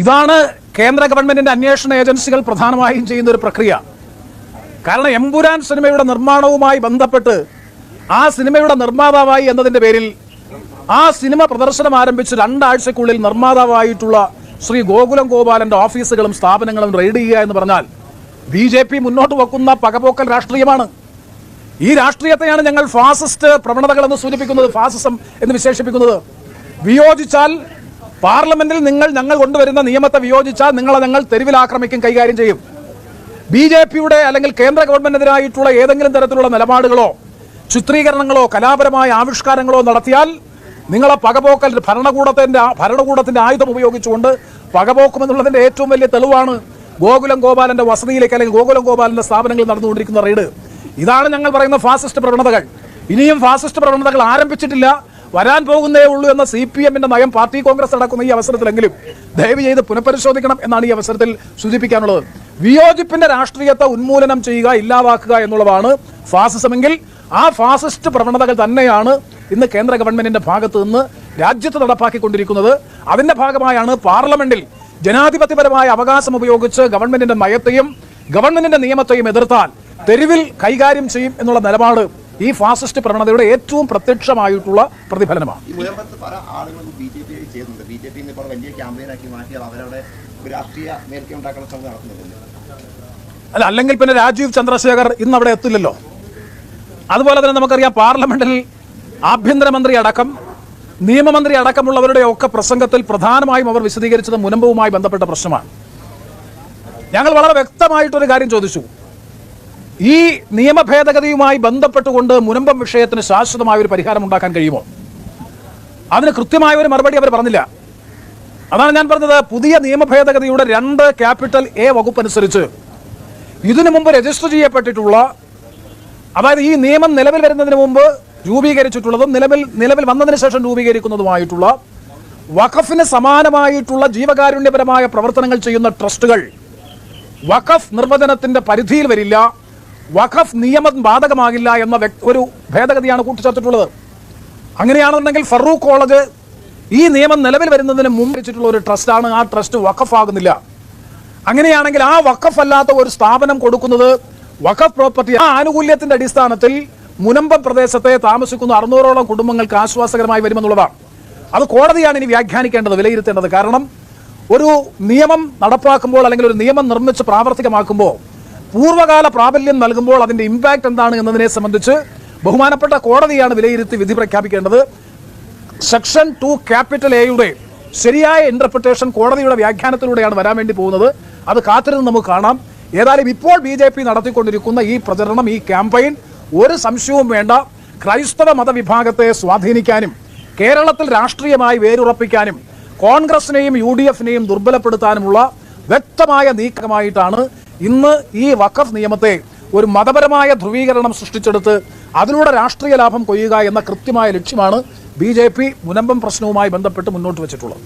ഇതാണ് കേന്ദ്ര ഗവൺമെന്റിന്റെ അന്വേഷണ ഏജൻസികൾ പ്രധാനമായും ചെയ്യുന്ന ഒരു പ്രക്രിയ. കാരണം എമ്പുരാൻ സിനിമയുടെ നിർമ്മാണവുമായി ബന്ധപ്പെട്ട് ആ സിനിമയുടെ നിർമ്മാതാവായി എന്നതിന്റെ പേരിൽ ആ സിനിമ പ്രദർശനം ആരംഭിച്ച് രണ്ടാഴ്ചക്കുള്ളിൽ നിർമ്മാതാവായിട്ടുള്ള ശ്രീ ഗോകുലം ഗോപാലന്റെ ഓഫീസുകളും സ്ഥാപനങ്ങളും റെയ്ഡ് ചെയ്യുക എന്ന് പറഞ്ഞാൽ ബി ജെ പി മുന്നോട്ട് വെക്കുന്ന പകപോക്കൽ രാഷ്ട്രീയമാണ്. ഈ രാഷ്ട്രീയത്തെയാണ് ഞങ്ങൾ ഫാസിസ്റ്റ് പ്രവണതകളെന്ന് സൂചിപ്പിക്കുന്നത് ഫാസിസം എന്ന് വിശേഷിപ്പിക്കുന്നത്. വിയോജിച്ചാൽ പാർലമെന്റിൽ നിങ്ങൾ ഞങ്ങൾ കൊണ്ടുവരുന്ന നിയമത്തെ വിയോജിച്ചാൽ നിങ്ങളെ ഞങ്ങൾ തെരുവിൽ ആക്രമിക്കും കൈകാര്യം ചെയ്യും. ബി ജെ പിയുടെ അല്ലെങ്കിൽ കേന്ദ്ര ഗവൺമെന്റിനെതിരായിട്ടുള്ള ഏതെങ്കിലും തരത്തിലുള്ള നിലപാടുകളോ ചിത്രീകരണങ്ങളോ കലാപരമായ ആവിഷ്കാരങ്ങളോ നടത്തിയാൽ നിങ്ങളെ പകപോക്കൽ ഭരണകൂടത്തിന്റെ ഭരണകൂടത്തിന്റെ ആയുധം ഉപയോഗിച്ചുകൊണ്ട് പകപോക്കുമെന്നുള്ളതിന്റെ ഏറ്റവും വലിയ തെളിവാണ് ഗോകുലം ഗോപാലന്റെ വസതിയിലേക്ക് അല്ലെങ്കിൽ ഗോകുലം ഗോപാലന്റെ സ്ഥാപനങ്ങളിൽ നടന്നുകൊണ്ടിരിക്കുന്ന റെയ്ഡ്. ഇതാണ് ഞങ്ങൾ പറയുന്ന ഫാസിസ്റ്റ് പ്രവണതകൾ. ഇനിയും ഫാസിസ്റ്റ് പ്രവണതകൾ ആരംഭിച്ചിട്ടില്ല. വരാൻ പോകുന്നേ ഉള്ളൂ എന്ന സി പി എമ്മിന്റെ നയം പാർട്ടി കോൺഗ്രസ് നടക്കുന്ന ഈ അവസരത്തിലെങ്കിലും ദയവ് ചെയ്ത് പുനഃപരിശോധിക്കണം എന്നാണ് ഈ അവസരത്തിൽ സൂചിപ്പിക്കാനുള്ളത്. വിയോജിപ്പിന്റെ രാഷ്ട്രീയത്തെ ഉന്മൂലനം ചെയ്യുക ഇല്ലാതാക്കുക എന്നുള്ളതാണ് ഫാസിസമെങ്കിൽ ആ ഫാസിസ്റ്റ് പ്രവണതകൾ തന്നെയാണ് ഇന്ന് കേന്ദ്ര ഗവൺമെന്റിന്റെ ഭാഗത്ത് നിന്ന് രാജ്യത്ത് നടപ്പാക്കിക്കൊണ്ടിരിക്കുന്നത്. അതിന്റെ ഭാഗമായാണ് പാർലമെന്റിൽ ജനാധിപത്യപരമായ അവകാശം ഉപയോഗിച്ച് ഗവൺമെന്റിന്റെ നയത്തെയും ഗവൺമെന്റിന്റെ നിയമത്തെയും എതിർത്താൽ തെരുവിൽ കൈകാര്യം ചെയ്യും എന്നുള്ള നിലപാട് ഈ ഫാസിസ്റ്റ് പ്രവണതയുടെ ഏറ്റവും പ്രത്യക്ഷമായിട്ടുള്ള പ്രതിഫലനമാണ്. അല്ല അല്ലെങ്കിൽ പിന്നെ രാജീവ് ചന്ദ്രശേഖർ ഇന്ന് അവിടെ എത്തില്ലല്ലോ. അതുപോലെ തന്നെ നമുക്കറിയാം പാർലമെന്റിൽ ആഭ്യന്തരമന്ത്രി അടക്കം നിയമമന്ത്രി അടക്കമുള്ളവരുടെ ഒക്കെ പ്രസംഗത്തിൽ പ്രധാനമായും അവർ വിശദീകരിച്ചത് മുനമ്പവുമായി ബന്ധപ്പെട്ട പ്രശ്നമാണ്. ഞങ്ങൾ വളരെ വ്യക്തമായിട്ടൊരു കാര്യം ചോദിച്ചു. ഈ നിയമ ഭേദഗതിയുമായി ബന്ധപ്പെട്ടുകൊണ്ട് മുനമ്പം വിഷയത്തിന് ശാശ്വതമായ ഒരു പരിഹാരം ഉണ്ടാക്കാൻ കഴിയുമോ? അതിന് കൃത്യമായ ഒരു മറുപടി അവർ പറഞ്ഞില്ല. അതാണ് ഞാൻ പറഞ്ഞത്. പുതിയ നിയമ ഭേദഗതിയുടെ രണ്ട് ക്യാപിറ്റൽ എ വകുപ്പ് അനുസരിച്ച് ഇതിനു മുമ്പ് രജിസ്റ്റർ ചെയ്യപ്പെട്ടിട്ടുള്ള അതായത് ഈ നിയമം നിലവിൽ വരുന്നതിന് മുമ്പ് രൂപീകരിച്ചിട്ടുള്ളതും നിലവിൽ നിലവിൽ വന്നതിന് ശേഷം രൂപീകരിക്കുന്നതുമായിട്ടുള്ള വഖഫിന് സമാനമായിട്ടുള്ള ജീവകാരുണ്യപരമായ പ്രവർത്തനങ്ങൾ ചെയ്യുന്ന ട്രസ്റ്റുകൾ വഖഫ് നിർവചനത്തിന്റെ പരിധിയിൽ വരില്ല. വഖഫ് നിയമം ബാധകമാകില്ല എന്ന ഒരു ഭേദഗതിയാണ് കൂട്ടിച്ചേർത്തിട്ടുള്ളത്. അങ്ങനെയാണെന്നുണ്ടെങ്കിൽ ഫറൂഖ് കോളേജ് ഈ നിയമം നിലവിൽ വരുന്നതിന് മുമ്പ് വെച്ചിട്ടുള്ള ഒരു ട്രസ്റ്റാണ്. ആ ട്രസ്റ്റ് വഖഫ് ആകുന്നില്ല അങ്ങനെയാണെങ്കിൽ ആ വഖഫ് അല്ലാത്ത ഒരു സ്ഥാപനം കൊടുക്കുന്നത് വഖഫ് പ്രോപ്പർട്ടി ആ ആനുകൂല്യത്തിന്റെ അടിസ്ഥാനത്തിൽ മുനമ്പം പ്രദേശത്തെ താമസിക്കുന്ന അറുന്നൂറോളം കുടുംബങ്ങൾക്ക് ആശ്വാസകരമായി വരുമെന്നുള്ളതാണ്. അത് കോടതിയാണ് ഇനി വ്യാഖ്യാനിക്കേണ്ടത് വിലയിരുത്തേണ്ടത്. കാരണം ഒരു നിയമം നടപ്പാക്കുമ്പോൾ അല്ലെങ്കിൽ ഒരു നിയമം നിർമ്മിച്ച് പ്രാവർത്തികമാക്കുമ്പോൾ പൂർവകാല പ്രാബല്യം നൽകുമ്പോൾ അതിന്റെ ഇമ്പാക്റ്റ് എന്താണ് എന്നതിനെ സംബന്ധിച്ച് ബഹുമാനപ്പെട്ട കോടതിയാണ് വിലയിരുത്തി വിധി പ്രഖ്യാപിക്കേണ്ടത്. സെക്ഷൻ ടു ക്യാപിറ്റൽ എയുടെ ശരിയായ ഇന്റർപ്രിട്ടേഷൻ കോടതിയുടെ വ്യാഖ്യാനത്തിലൂടെയാണ് വരാൻ വേണ്ടി പോകുന്നത്. അത് കാത്തിരുന്ന് നമുക്ക് കാണാം. ഏതായാലും ഇപ്പോൾ ബി ജെ പി നടത്തിക്കൊണ്ടിരിക്കുന്ന ഈ പ്രചരണം ഈ ക്യാമ്പയിൻ ഒരു സംശയവും വേണ്ട. ക്രൈസ്തവ മതവിഭാഗത്തെ സ്വാധീനിക്കാനും കേരളത്തിൽ രാഷ്ട്രീയമായി വേരുറപ്പിക്കാനും കോൺഗ്രസിനെയും യു ഡി എഫിനെയും ദുർബലപ്പെടുത്താനുമുള്ള വ്യക്തമായ നീക്കമായിട്ടാണ് ഇന്ന് ഈ വഖഫ് നിയമത്തെ ഒരു മതപരമായ ധ്രുവീകരണം സൃഷ്ടിച്ചെടുത്ത് അതിലൂടെ രാഷ്ട്രീയ ലാഭം കൊയ്യുക എന്ന കൃത്യമായ ലക്ഷ്യമാണ് ബി ജെ പി മുനമ്പം പ്രശ്നവുമായി ബന്ധപ്പെട്ട് മുന്നോട്ട് വെച്ചിട്ടുള്ളത്.